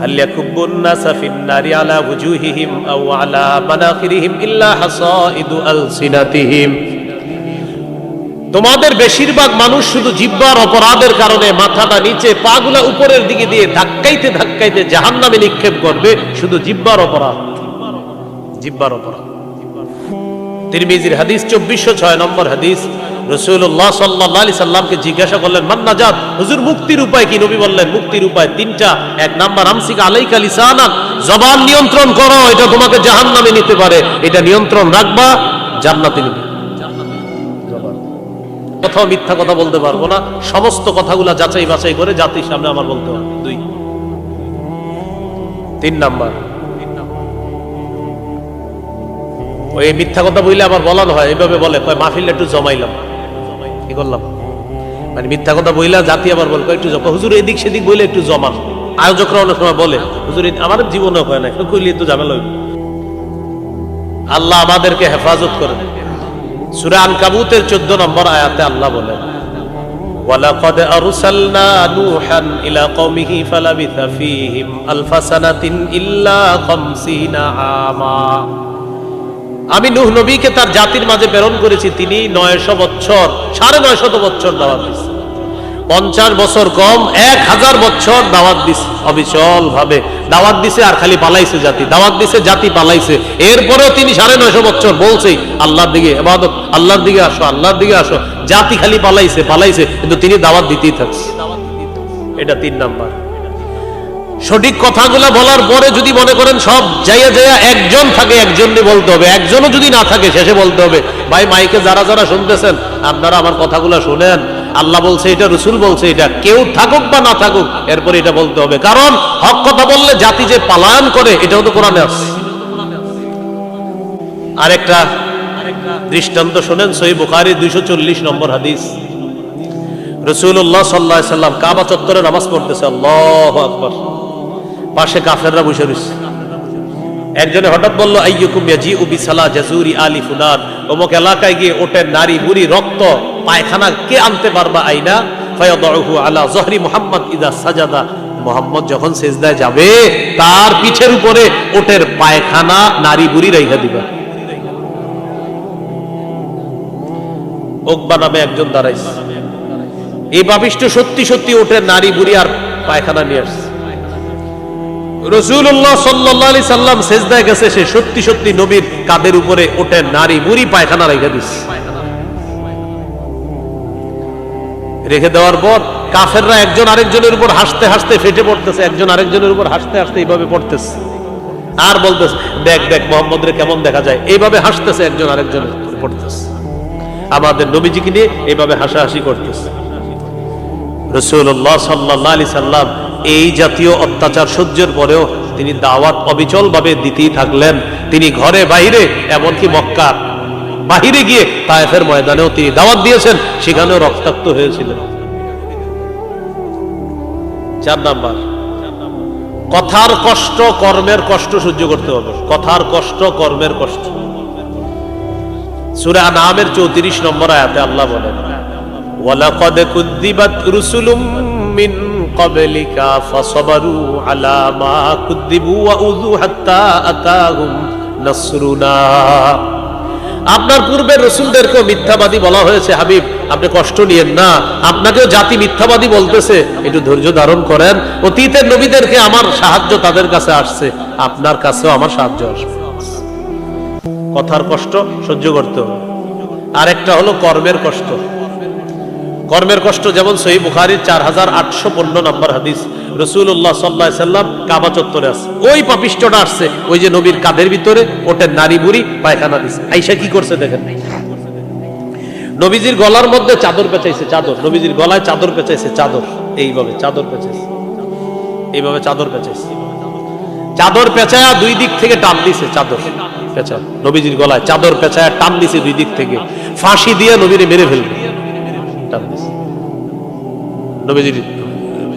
هل يكب الناس في النار على وجوههم أو على مناخرهم إلا حصائد ألسنتهم তোমাদের বেশিরভাগ মানুষ শুধু জিব্বার অপরাধের কারণে মাথাটা নিচে পাগুলা উপরের দিকে দিয়ে ধাক্কাইতে ধাক্কাইতে জাহান নামে নিক্ষেপ করবে শুধু জিব্বার অপরাধ জিব্বার অপরাধ তিরমিজির হাদিস চব্বিশশো ছয় নম্বর হাদিস রসুল্লাহ সাল্লাহ আলি সাল্লামকে জিজ্ঞাসা করলেন মান্নাজাত হুজুর, মুক্তির উপায় কি? নবী বললেন, মুক্তির উপায় তিনটা। এক নাম্বার, আমসিকা আলাইকা লিসানান জবান নিয়ন্ত্রণ করো, এটা তোমাকে জাহান নামে নিতে পারে। এটা নিয়ন্ত্রণ রাখবা, জান্নাতে নিবে। কোথাও মিথ্যা কথা বলতে পারব না। সমস্ত কথাগুলা যাচাই বাছাই করে জাতির সামনে আমার বলতে হবে। দুই। তিন নাম্বার। ওই মিথ্যা কথা বললে আবার বলানো হয় এইভাবে বলে, কয় মাহফিল একটু জমাইলাম। কি করলাম মানে মিথ্যা কথা বইলা জাতি আবার বলে কয় একটু জমা হুজুর এদিক সেদিক বইলে একটু জমান আয়োজকরা অনেক সময় বলে হুজুর এই- আমার জীবনে হয় না কইলে তো ঝামেলা হইবে আল্লাহ আমাদেরকে হেফাজত করে সূরা আনকাবুতের 14 নম্বর আয়াতে আল্লাহ বলেন ولقد أرسلنا نوحا إلى قومه فلبث فيهم ألف سنة إلا خمسين عاما আমি নুহ নবীকে তার জাতির মাঝে প্রেরণ করেছি, তিনি নয়শো বছর সাড়ে নয়শত বছর দাওয়াত দিচ্ছে পঞ্চাশ বছর কম, এক হাজার বছর দাওয়াত দিছে অবিচল ভাবে দাওয়াত দিছে আর খালি পালাইছে জাতি, দাওয়াত দিছে, জাতি পালাইছে। এরপরেও তিনি সাড়ে নয়শো বছর বলছেই, আল্লাহর দিকে এবাদত আল্লাহর দিকে আসো, আল্লাহর দিকে আসো। জাতি খালি পালাইছে পালাইছে, কিন্তু তিনি দাওয়াত দিতেই থাকছে। এটা তিন নাম্বার। সঠিক কথাগুলা বলার পরে যদি মনে করেন সব যাইয়া যাইয়া একজন থাকে, একজনই বলতে হবে। একজনও যদি না থাকে, শেষে বলতে হবে, ভাই, মাইকে যারা যারা শুনতেছেন, আপনারা আমার কথাগুলা শুনেন। আল্লাহ বলছে এটা, রসুল বলছে এটা, কেউ থাকুক বা না থাকুক, এরপরে এটা বলতে হবে। কারণ হক কথা বললে জাতি যে পালায়ন করে, এটাও তো কোরআনে আছে। আরেকটা দৃষ্টান্ত শোনেন সই বুখারি দুইশো চল্লিশ নম্বর হাদিস। রসুল্লাহ সাল্লাহ সাল্লাম কাবা চত্বরে নামাজ পড়তেছে, আল্লাহ আকবর। পাশে কাফেররা বসে রয়েছে। একজনে হঠাৎ বলল এলাকায় গিয়ে নারী বুড়ি রক্ত, পায়খানা কে আনতে পারবা আইনা? আলা জহরি ইদা সাজাদা। মোহাম্মদ যখন সেজদায় যাবে, তার পিঠের উপরে ওটের পায়খানা নারী বুড়ি রাইখা দিবা। একজন দাঁড়াইছে। এই পাপিষ্ট সত্যি সত্যি ওঠে নারী বুড়ি আর পায়খানা নিয়ে আসছে। রসুল্লাহ সাল্লি সাল্লাম গেছে, সে সত্যি সত্যি নবীর কাদের উপরে ওঠে নারী বুড়ি পায়খানা রেখে দিচ্ছে রেখে দেওয়ার পর কাফেররা একজন আরেকজনের উপর হাসতে হাসতে ফেটে পড়তেছে, একজন আরেকজনের উপর হাসতে হাসতে এইভাবে পড়তেছে। আর বলতেছে, দেখ দেখ মোহাম্মদ রে কেমন দেখা যায়? এইভাবে হাসতেছে একজন আরেকজনের পড়তেছে। আমাদের নবীজিকে নিয়ে এইভাবে হাসাহাসি করতেছে। রসুল্লাহ সাল্লাহ আলি সাল্লাম এই জাতীয় অত্যাচার সহ্যের পরেও তিনি দাওয়াত অবিচল ভাবে দিতেই থাকলেন। তিনি ঘরে বাইরে, এমনকি মক্কার বাহিরে গিয়ে তায়েফের ময়দানেও তিনি দাওয়াত দিয়েছেন, সেখানেও রক্তাক্ত হয়েছিলেন। চার নাম্বার। কথার কষ্ট, কর্মের কষ্ট সহ্য করতে হবে। কথার কষ্ট, কর্মের কষ্ট। সুরা নামের চৌত্রিশ নম্বর আয়াতে আল্লাহ বলেন, ওয়ালাকাদ কুদ্দিবাত রুসুলুম মিন ফাসাবারু আলা মা কুদ্দিবু ওয়া উযু হাত্তা আতাহুম নাসরুনা আপনার পূর্বের রসুলদেরকেও মিথ্যাবাদী বলা হয়েছে, হাবিব। আপনি কষ্ট নিয়েন না। আপনাকেও জাতি মিথ্যাবাদী বলতেছে। একটু ধৈর্য ধারণ করেন। অতীতের নবীদেরকে আমার সাহায্য তাদের কাছে আসছে। আপনার কাছেও আমার সাহায্য আসবে। কথার কষ্ট সহ্য করতে হবে। আরেকটা হলো কর্মের কষ্ট। কর্মের কষ্ট যেমন সহি বুখারির চার হাজার আটশো পনেরো নম্বর হাদিস। রসুল্লাহ সাল্লাহ সাল্লাম কাবা চত্বরে আছে। ওই পাপিষ্টটা আসছে, ওই যে নবীর কাঁধের ভিতরে, ওটা নারী বুড়ি পায়খানা দিছে। আইসা কি করছে দেখেন? নবীজির গলার মধ্যে চাদর পেঁচাইছে, চাদর। নবীজির গলায় চাদর পেঁচাইছে, চাদর। এইভাবে চাদর পেঁচাইছে। এইভাবে চাদর পেঁচাইছে। চাদর পেঁচায়া দুই দিক থেকে টান দিছে, চাদর পেঁচা নবীজির গলায় চাদর পেঁচায়া টান দিছে দুই দিক থেকে। ফাঁসি দিয়ে নবীরে মেরে ফেলবে। নবীজির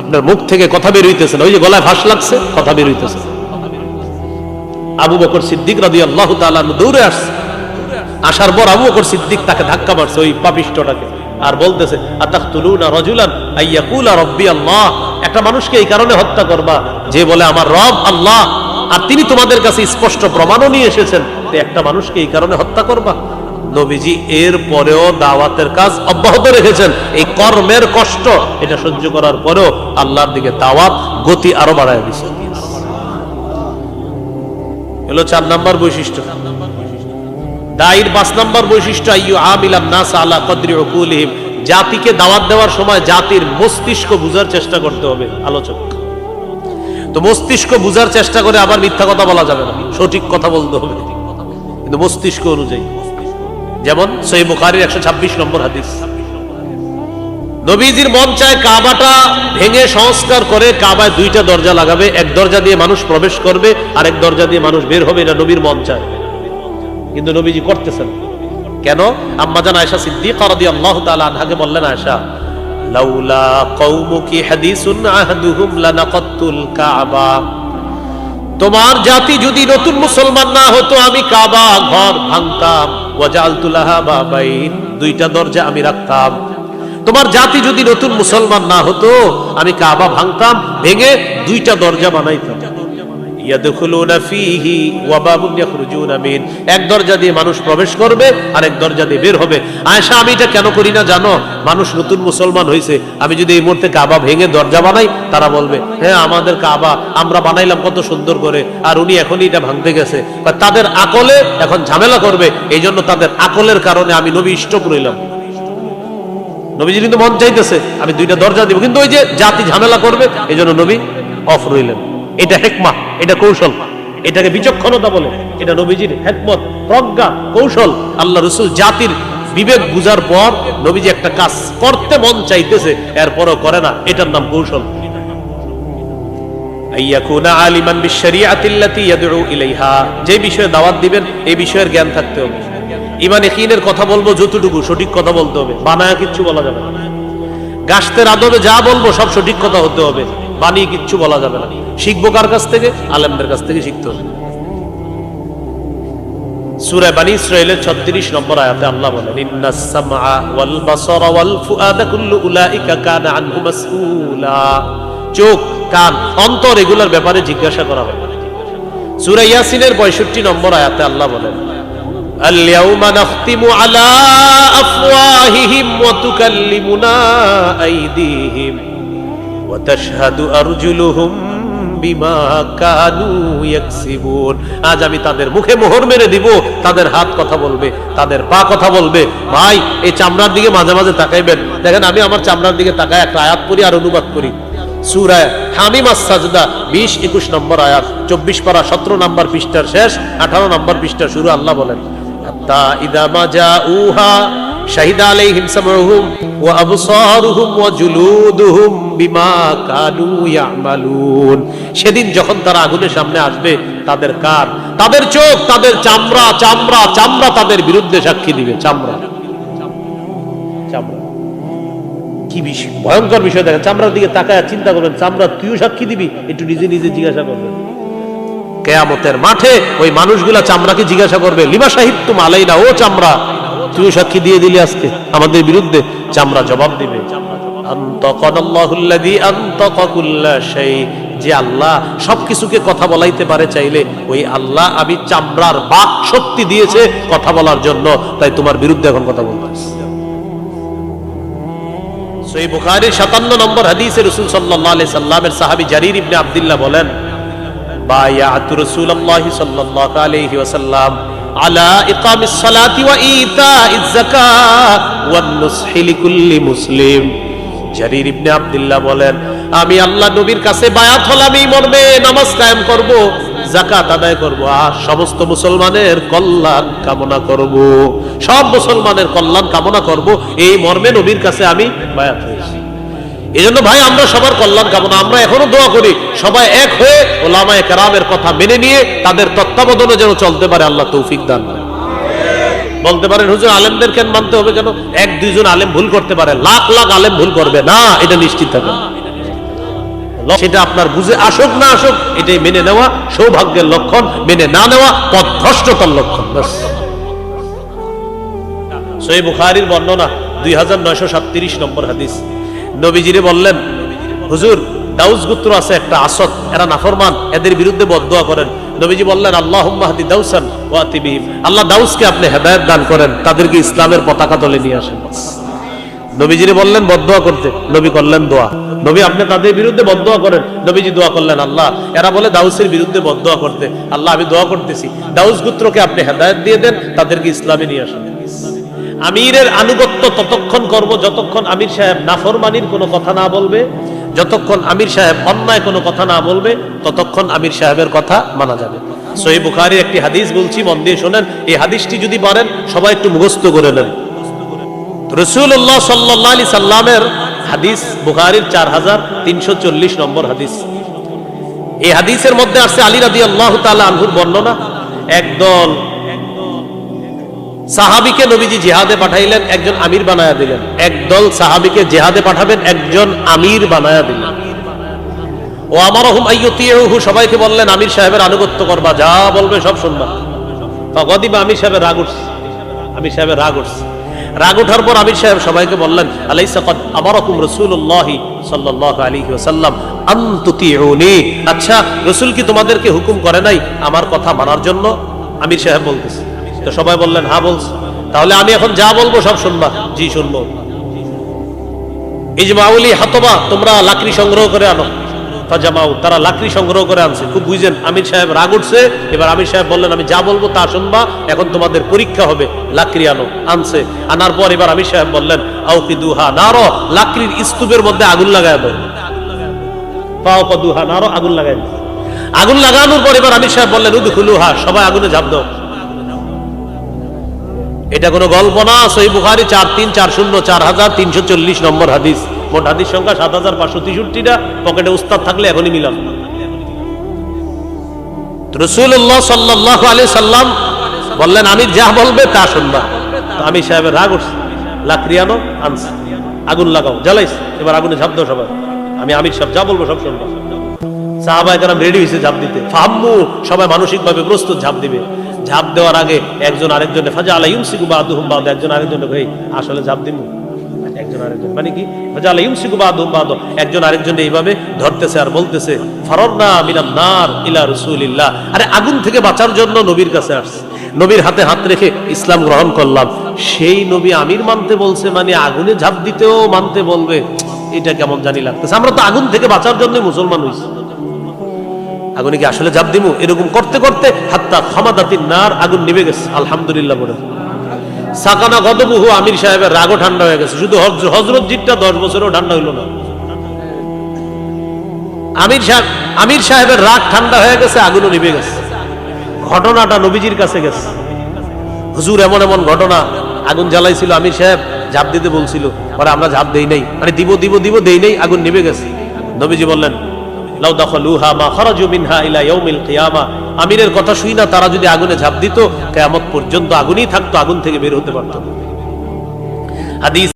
আপনার মুখ থেকে কথা বের হইতেছে না। ওই যে গলায় ফাঁস লাগছে, কথা বের হইতেছে। আবু বকর সিদ্দিক রাদি আল্লাহ দৌড়ে আসছে। আসার পর আবু বকর সিদ্দিক তাকে ধাক্কা মারছে ওই পাপিষ্টটাকে আর বলতেছে আতাকতুলুনা রাজুলান আইয়াকুলা রাব্বি আল্লাহ। একটা মানুষকে এই কারণে হত্যা করবা, যে বলে, আমার রব আল্লাহ। আর তিনি তোমাদের কাছে স্পষ্ট প্রমাণও নিয়ে এসেছেন একটা মানুষকে এই কারণে হত্যা করবা। নবীজি এর পরেও দাওয়াতের কাজ অব্যাহত রেখেছেন। এই কর্মের কষ্ট, এটা সহ্য করার পরেও আল্লাহর দিকে দাওয়াত গতি আরও বাড়ায় দিচ্ছে হলো চার নাম্বার বৈশিষ্ট্য। দায়ের পাঁচ নাম্বার বৈশিষ্ট্য, আইয়ু আমিলান নাস কদরি জাতিকে দাওয়াত দেওয়ার সময় জাতির মস্তিষ্ক বুঝার চেষ্টা করতে হবে, আলোচক। তো মস্তিষ্ক বুঝার চেষ্টা করে আবার মিথ্যা কথা বলা যাবে না, সঠিক কথা বলতে হবে। কিন্তু মস্তিষ্ক অনুযায়ী। যেমন সই বুখারির একশো ছাব্বিশ নম্বর হাদিস। নবীজির মন চায় কাবাটা ভেঙে সংস্কার করে কাবায় দুইটা দরজা লাগাবে, এক দরজা দিয়ে মানুষ প্রবেশ করবে আর এক দরজা দিয়ে মানুষ বের হবে, এটা নবীর মন চায়। কিন্তু নবীজি করতেছেন। কেন? আম্মাজান আয়েশা সিদ্দিকা রাদিয়াল্লাহু তাআলা আনহাকে বললেন, আয়েশা, লাউলা কওমুকি হাদিসুন আহদুহুম লানাকাতুল কাবা। তোমার জাতি যদি নতুন মুসলমান না হতো, আমি কাবা ঘর ভাঙতাম। দুইটা দরজা আমি রাখতাম। তোমার জাতি যদি নতুন মুসলমান না হতো, আমি কাবা ভাঙতাম, ভেঙে দুইটা দরজা বানাইতাম। এক দরজা দিয়ে মানুষ প্রবেশ করবে আর এক দরজা দিয়ে বের হবে। আয়েশা, আমি এটা কেন করি না জানো? মানুষ নতুন মুসলমান হয়েছে আমি যদি এই মুহূর্তে কাবা ভেঙে দরজা বানাই, তারা বলবে হ্যাঁ আমাদের কাবা, আমরা বানাইলাম কত সুন্দর করে, আর উনি এখনই এটা ভাঙতে গেছে। তাদের আকলে এখন ঝামেলা করবে এই জন্য তাদের আকলের কারণে আমি নবী স্টপ রইলাম নবীজি কিন্তু মন চাইতেছে, আমি দুইটা দরজা দিব। কিন্তু ওই যে জাতি ঝামেলা করবে এই জন্য নবী অফ রইলেন। এটা হেকমা, এটা কৌশল। এটাকে বিচক্ষণতা বলে। এটা নবীজির হেকমত, প্রজ্ঞা, কৌশল। আল্লাহ রসুল জাতির বিবেক বুঝার পর নবীজি একটা কাজ করতে মন চাইতেছে, এরপরও করে না। এটার নাম কৌশল। যে বিষয়ে দাওয়াত দিবেন, এই বিষয়ের জ্ঞান থাকতে হবে। ইমান ইকিনের কথা বলব, যতটুকু সঠিক কথা বলতে হবে। বানায়া কিচ্ছু বলা যাবে না। গাছতের আদবে যা বলব, সব সঠিক কথা হতে হবে। বানিয়ে কিচ্ছু বলা যাবে না শিখবো কার কাছ থেকে আলেমদের কাছ থেকে শিখতে হবে সূরা বানি ইসরাইলের 36 নম্বর আয়াতে আল্লাহ বলেন ইন্নাস সামআ ওয়াল বাসারা ওয়াল ফুআদা কুল্লু উলাইকা কানা আনহু মাসউলা চোখ কান অন্তর এগুলোর ব্যাপারে জিজ্ঞাসা করা হবে সূরা ইয়াসিনের 65 নম্বর আয়াতে আল্লাহ বলেন اليوم نختم على أفواههم وتكلمنا أيديهم وتشهد أرجلهم বিমা কানু ইয়াকসিবুন আজ আমি তাদের মুখে মোহর মেরে দিব তাদের হাত কথা বলবে তাদের পা কথা বলবে ভাই এই চামড়ার দিকে মাঝে মাঝে তাকাইবেন দেখেন আমি আমার চামড়ার দিকে তাকায় একটা আয়াত করি আর অনুবাদ করি সুরায় হামিম সাজদা বিশ একুশ নম্বর আয়াত চব্বিশ পারা সতেরো নম্বর পৃষ্ঠার শেষ আঠারো নম্বর পৃষ্ঠার শুরু আল্লাহ বলেন হাত্তা ইদা মা জাউহা সেদিন যখন তারা আগুনের সামনে আসবে, তাদের কান তাদের চোখ, তাদের চামড়া চামড়া চামড়া তাদের বিরুদ্ধে সাক্ষী দিবে, চামড়া। কি বিষয়? ভয়ঙ্কর বিষয় দেখেন, চামড়ার দিকে তাকায় চিন্তা করবেন, চামড়া তুইও সাক্ষী দিবি? একটু নিজে নিজে জিজ্ঞাসা করবেন কেয়ামতের মাঠে ওই মানুষগুলা চামড়াকে জিজ্ঞাসা করবে, লিমা সাহিত্য মালাই না ও চামড়া তুইও সাক্ষী দিয়ে দিলি আজকে। আমাদের বিরুদ্ধে চামড়া জবাব দিবে। যে আল্লাহ সবকিছুকে কথা বলাইতে পারে চাইলে, ওই আল্লাহ আমি চামড়ার বাক শক্তি দিয়েছে কথা বলার জন্য। তাই তোমার বিরুদ্ধে এখন কথা বলতেছি সই বুখারী 57 নম্বর হাদিসে রাসূল সাল্লাল্লাহু আলাইহি সাল্লামের সাহাবী জারির ইবনে আব্দুল্লাহ বলেন বায়াতু রাসূলুল্লাহি সাল্লাল্লাহু আলাইহি ওয়াসাল্লাম আলা ইকামিস সালাতি ওয়া ইতাইজ যাকাত ওয়ান নুসহি লিকুল্লি মুসলিম। জারির ইবনে আব্দুল্লাহ বলেন, আমি আল্লাহ নবীর কাছে বায়াত হলাম, এই মর্মে নামাজ কায়েম করব জাকাত আদায় করব, আর সমস্ত মুসলমানের কল্যাণ কামনা করব। সব মুসলমানের কল্যাণ কামনা করব, এই মর্মে নবীর কাছে আমি বায়াত হয়েছি। এই জন্য ভাই, আমরা সবার কল্যাণ কামনা। আমরা এখনও দোয়া করি, সবাই এক হয়ে ওলামায়ে কেরামের কথা মেনে নিয়ে তাদের তত্ত্বাবধানে যেন চলতে পারে, আল্লাহ তৌফিক দান। বলতে পারেন, হুজুর, আলেমদের কেন মানতে হবে কেন এক, দুইজন আলেম ভুল করতে পারে, লাখ লাখ আলেম ভুল করবে। না, এটা নিশ্চিত থাকবে সেটা আপনার বুঝে আসুক, না আসুক, এটাই মেনে নেওয়া সৌভাগ্যের লক্ষণ। মেনে না নেওয়া পথভ্রষ্টতার লক্ষণ সই বুখারির বর্ণনা দুই হাজার নয়শো সাতত্রিশ নম্বর হাদিস। নবীজিরে বললেন, হুজুর, দাউস গুত্র আছে একটা আসদ এরা নাফরমান, এদের বিরুদ্ধে বদদোয়া করেন। নবীজি বললেন আল্লাহ মাহদি দাউসান ওয়াতি বিহিম। আল্লাহ দাউসকে আপনি হেদায়েত দান করেন, তাদেরকে ইসলামের পতাকা তলে নিয়ে আসেন। নবীজিরে বললেন, বদদোয়া করতে। নবী করলেন দোয়া। নবী আপনি তাদের বিরুদ্ধে বদদোয়া করেন, নবীজি দোয়া করলেন, আল্লাহ, এরা বলে দাউসের বিরুদ্ধে বদদোয়া করতে। আল্লাহ, আমি দোয়া করতেছি। দাউস গুত্রকে আপনি হেদায়েত দিয়ে দেন, তাদেরকে ইসলামে নিয়ে আসেন। আমিরের আনুগত্য ততক্ষণ করব, যতক্ষণ আমির সাহেব নাফরমানির কোনো কথা না বলবে, যতক্ষণ আমির সাহেব অন্যায় কোনো কথা না বলবে, ততক্ষণ আমির সাহেবের কথা মানা যাবে। সহি বুখারির একটি হাদিস বলছি, মন দিয়ে শোনেন, এই হাদিসটি যদি পারেন, সবাই একটু মুখস্থ করে নেন। রসুল্লাহ সাল্লাহ আলি সাল্লামের হাদিস, বুখারির চার হাজার তিনশো চল্লিশ নম্বর হাদিস। এই হাদিসের মধ্যে আসছে আলী রাদি আল্লাহ তালা আনহুর বর্ণনা একদল সাহাবিকে নবীজি জিহাদে পাঠাইলেন, একজন আমির বানায়া দিলেন। একদল সাহাবিকে জেহাদে পাঠাবেন, একজন আমির বানায়া দিলেন। ও আমার হুম আইয়তিহু সবাইকে বললেন, আমির সাহেবের আনুগত্য করবা, যা বলবে সব শুনবা। তগদিবা আমির সাহেবের রাগ উঠছে। আমির সাহেবের রাগ উঠছে। রাগ ওঠার পর আমির সাহেব সবাইকে বললেন, আলাইসা কদ আমার হুকুম রসুল্লাহ সাল্লাহ আলী ওসাল্লাম আন্তুতিউনি আচ্ছা রসুল কি তোমাদেরকে হুকুম করে নাই আমার কথা মানার জন্য? আমির সাহেব বলতেছে। তো সবাই বললেন হ্যাঁ বলছে। তাহলে আমি এখন যা বলব সব শুনবা। জি, শুনব। ইজমাউলি হাতবা, তোমরা লাকড়ি সংগ্রহ করে আনো। ফাজামাউ তারা লাকড়ি সংগ্রহ করে আনছে। খুব বুঝেন, আমির সাহেব রাগ উঠছে। এবার আমির সাহেব বললেন, আমি যা বলব তা শুনবা, এখন তোমাদের পরীক্ষা হবে। লাকড়ি আনো। আনছে। আনার পর এবার আমির সাহেব বললেন আউকি দুহা নারো, লাকড়ির স্তূপের মধ্যে আগুন লাগায় দাও। পাও দুহা নারো, আগুন লাগাই আগুন লাগানোর পর এবার আমির সাহেব বললেন উদু খুলুহা সবাই আগুনে ঝাঁপ দাও। এটা কোনো গল্প না সহি বুখারি চার তিন চার শূন্য চার হাজার তিনশো চল্লিশ নম্বর হাদিস। মোট হাদিস সংখ্যা সাত হাজার পাঁচশো তেষট্টিটা, পকেটে উস্তাদ থাকলে এখনই মিলাম রসুল্লাহ সাল্লাহ সাল্লাম বললেন, আমি যা বলবে তা শুনবা। আমি সাহেবের রাগ উঠছে। লাকড়ি আনো আনছে। আগুন লাগাও জ্বালাইস এবার আগুনে ঝাঁপ দাও সবাই। আমি আমির সব যা বলব সব শুনবা। রেডি হয়েছে ঝাঁপ দিতে। ফাম্মু সবাই মানসিকভাবে প্রস্তুত ঝাঁপ দিবে। ঝাঁপ দেওয়ার আগে একজন আরেকজনে ফাজা আলাই ইউমসিকু বা আদুহুম বাদ, একজন আরেকজনে ভাই আসলে ঝাঁপ দিমু একজন আরেকজন মানে কি? ফাজা আলাই ইউমসিকু বা বাদ, একজন আরেকজন এইভাবে ধরতেছে আর বলতেছে, ফররনা মিনান নার ইলা রাসূলিল্লাহ। আরে আগুন থেকে বাঁচার জন্য নবীর কাছে আসছে। নবীর হাতে হাত রেখে ইসলাম গ্রহণ করলাম। সেই নবী আমির মানতে বলছে মানে আগুনে ঝাঁপ দিতেও মানতে বলবে। এটা কেমন জানি লাগতেছে। আমরা তো আগুন থেকে বাঁচার জন্য মুসলমান হইছি। আগুনে কি আসলে জাপ দিমু? এরকম করতে করতে হাত্তা ক্ষমাদাতির নার আগুন নিভে গেছে, আলহামদুলিল্লাহ বলে। সাকানা গদবুহু আমির সাহেবের রাগও ঠান্ডা হয়ে গেছে, শুধু হজ- হজরত জিটটা দশ বছরও ঠান্ডা হইল না। আমির সাহেব আমির সাহেবের রাগ ঠান্ডা হয়ে গেছে, আগুনও নিভে গেছে। ঘটনাটা নবীজির কাছে গেছে। হুজুর, এমন এমন ঘটনা, আগুন জ্বালাইছিল আমির সাহেব ঝাঁপ দিতে বলছিল। পরে আমরা ঝাঁপ দেই নাই মানে দিব দিব দিব দেই নাই, আগুন নিভে গেছে। নবীজি বললেন লাউ দাখালুহা মা খরাজু মিনহা ইলা ইয়াউমিল কিয়ামা। আমিরের কথা শুই না, তারা যদি আগুনে ঝাঁপ দিত, কিয়ামত পর্যন্ত আগুনই থাকতো, আগুন থেকে বের হতে পারতো হাদিস